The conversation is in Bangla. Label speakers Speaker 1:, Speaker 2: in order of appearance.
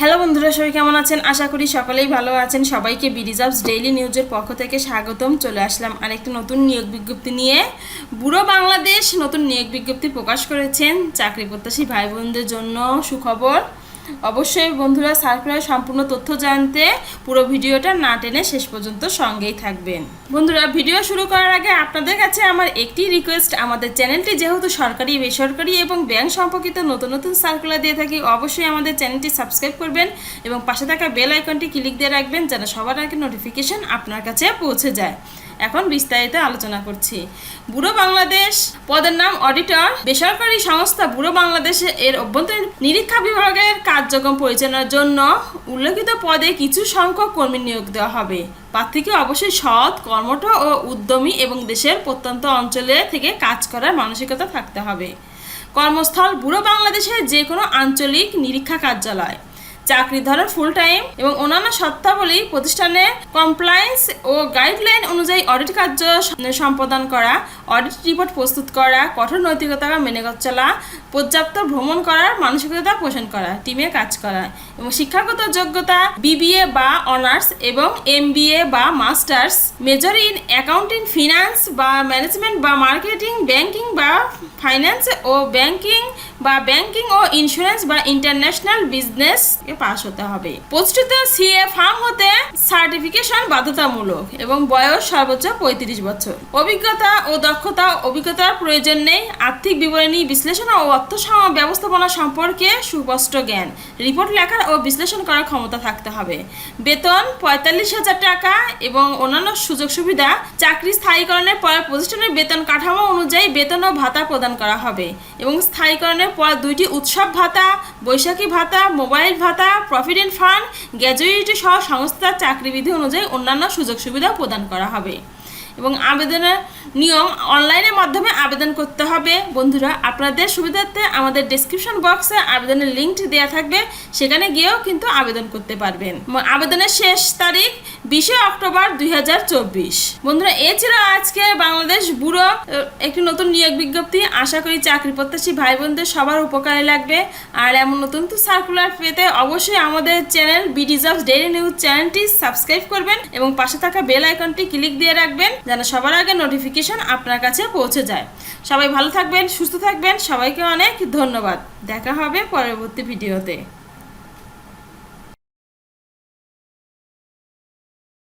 Speaker 1: হ্যালো বন্ধুরা, সবাই কেমন আছেন? আশা করি সকলেই ভালো আছেন। সবাইকে বিরিজার্ভস ডেইলি নিউজের পক্ষ থেকে স্বাগতম। চলে আসলাম আরেকটি নতুন নিয়োগ বিজ্ঞপ্তি নিয়ে। বুড়ো বাংলাদেশ নতুন নিয়োগ বিজ্ঞপ্তি প্রকাশ করেছেন চাকরি প্রত্যাশী ভাই বোনদের জন্য। সুখবর অবশ্যই বন্ধুরা সার্কুলার সম্পূর্ণ তথ্য জানতে পুরো ভিডিওটা না টেনে শেষ পর্যন্ত সঙ্গেই থাকবেন। বন্ধুরা ভিডিও শুরু করার আগে আপনাদের কাছে আমার একটি রিকোয়েস্ট আমাদের চ্যানেলটি যেহেতু সরকারি, বেসরকারি এবং ব্যাংক সম্পর্কিত নতুন নতুন সার্কুলার দিয়ে থাকি, অবশ্যই আমাদের চ্যানেলটি সাবস্ক্রাইব করবেন এবং পাশে থাকা বেল আইকনটি ক্লিক দিয়ে রাখবেন যেন সবার আগে নোটিফিকেশন আপনার কাছে পৌঁছে যায়। এখন বিস্তারিত আলোচনা করছি। বুড়ো বাংলাদেশ পদের নাম অডিটর। বেসরকারি সংস্থা বুড়ো বাংলাদেশে এর অভ্যন্তরীণ নিরীক্ষা বিভাগের কার্যক্রম পরিচালনার জন্য উল্লেখিত পদে কিছু সংখ্যক কর্মী নিয়োগ দেওয়া হবে। প্রার্থীকে অবশ্যই সৎ, কর্মঠ ও উদ্যমী এবং দেশের প্রত্যন্ত অঞ্চলে থেকে কাজ করার মানসিকতা থাকতে হবে। কর্মস্থল বুড়ো বাংলাদেশের যে কোনো আঞ্চলিক নিরীক্ষা কার্যালয়। চাকরি ধরন ফুল টাইম এবং অন্যান্য শর্তাবলী প্রতিষ্ঠানে কমপ্লায়েন্স ও গাইডলাইন অনুযায়ী অডিট কার্য সম্পাদন করা অডিট রিপোর্ট প্রস্তুত করা, কঠোর নৈতিকতা মেনে চলা, পর্যাপ্ত ভ্রমণ করার মানসিকতা পোষণ করা টিমে কাজ করা এবং শিক্ষাগত যোগ্যতা বিবিএ বা অনার্স এবং এমবিএ বা masters major in accounting finance বা ম্যানেজমেন্ট বা মার্কেটিং ব্যাংকিং বা ফাইন্যান্স ও ব্যাংকিং বা ব্যাংকিং ও ইন্স্যুরেন্স বা ইন্টারন্যাশনাল বিজনেস এ পাস হতে হবে। প্রতিষ্ঠিত সিএ ফার্ম হতে সার্টিফিকেশন বাধ্যতামূলক এবং বয়স সর্বোচ্চ পঁয়ত্রিশ বছর। অভিজ্ঞতা ও দক্ষতা অভিজ্ঞতার প্রয়োজন নেই। আর্থিক বিবরণী, বিশ্লেষণ ও অর্থ ব্যবস্থাপনা সম্পর্কে সুস্পষ্ট জ্ঞান। রিপোর্ট লেখার ও বিশ্লেষণ করার ক্ষমতা থাকতে হবে। বেতন পঁয়তাল্লিশ হাজার টাকা এবং অন্যান্য সুযোগ সুবিধা। চাকরি স্থায়ীকরণের পর প্রতিষ্ঠানের বেতন কাঠামো অনুযায়ী বেতন ও ভাতা প্রদান করা হবে। এবং স্থায়ীকরণের পর দুইটি উৎসব ভাতা, বৈশাখী ভাতা, মোবাইল ভাতা প্রভিডেন্ট ফান্ড, গ্র্যাজুয়েটি সহ সংস্থার চাকরিবিধি অনুযায়ী অন্যান্য সুযোগ সুবিধাও প্রদান করা হবে। এবং আবেদনের নিয়ম অনলাইনের মাধ্যমে আবেদন করতে হবে। বন্ধুরা, আপনাদের সুবিধার্থে আমাদের ডেসক্রিপশন বক্সে আবেদনের লিঙ্ক দেওয়া থাকবে। সেখানে গিয়েও কিন্তু আবেদন করতে পারবেন। আবেদনের শেষ তারিখ বিশে অক্টোবর দুই হাজার চব্বিশ। বন্ধুরা, এ ছিল আজকে বাংলাদেশ ব্যুরো। একটি নতুন নিয়োগ বিজ্ঞপ্তি। আশা করি চাকরি প্রত্যাশী ভাই বোনদের সবার উপকারে লাগবে। আর এমন নতুন নতুন সার্কুলার পেতে অবশ্যই আমাদের চ্যানেল বিডিজবস ডেইলি নিউজ চ্যানেলটি সাবস্ক্রাইব করবেন এবং পাশে থাকা বেল আইকনটি ক্লিক দিয়ে রাখবেন যেন সবার আগে নোটিফিকেশন আপনার কাছে পৌঁছে যায়। সবাই ভালো থাকবেন, সুস্থ থাকবেন। সবাইকে অনেক ধন্যবাদ। দেখা হবে পরবর্তী ভিডিওতে।